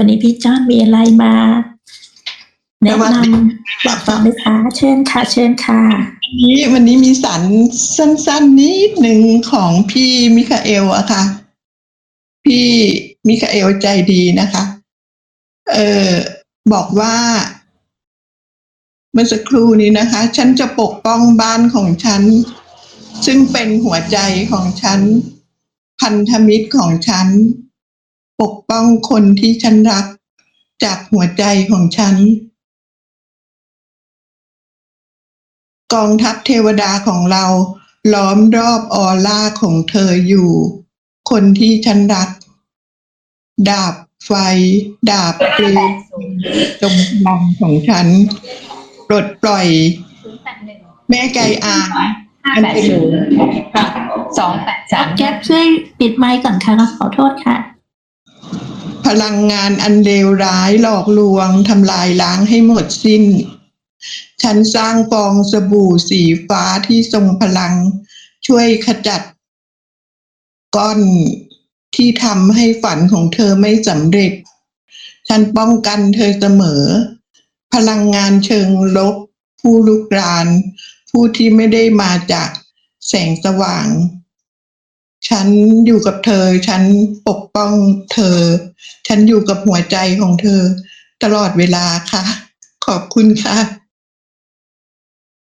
วันนี้พี่จ้อนมีอะไรมาแนะนำบอกต่อไหมคะเชิญค่ะ เชิญค่ะวันนี้วันนี้มีสารสั้นๆนิดหนึ่งของพี่มิคาเอลอะค่ะ พี่มิคาเอลใจดีนะคะ เออบอกว่า เมื่อสักครู่นี้นะคะ ฉันจะปกป้องบ้านของฉัน ซึ่งเป็นหัวใจของฉัน พันธมิตรของฉัน ปกป้องคนที่ฉันรัก จากหัวใจของฉัน กองทัพเทวดาของเราล้อมรอบออร่าของเธออยู่ คนที่ฉันรัก ดาบไฟ ดาบเปลวจงพลังของฉันปลดปล่อยศูนย์แปดหนึ่งแม่ไก่อางห้าแปดศูนย์สองแปดสามแก๊ปช่วยปิดไมค์ก่อนค่ะขอโทษค่ะ พลังงานอันเลวร้ายหลอกลวงทำลายล้างให้หมดสิ้น ฉันสร้างฟองสบู่สีฟ้าที่ทรงพลังช่วยขจัด ก้อนที่ทำให้ฝันของเธอไม่สำเร็จ ฉันป้องกันเธอเสมอ พลังงานเชิงลบ ผู้ลุกราน ผู้ที่ไม่ได้มาจากแสงสว่าง ฉันอยู่กับเธอ ฉันปกป้องเธอ ฉันอยู่กับหัวใจของเธอ ตลอดเวลาค่ะ ขอบคุณค่ะ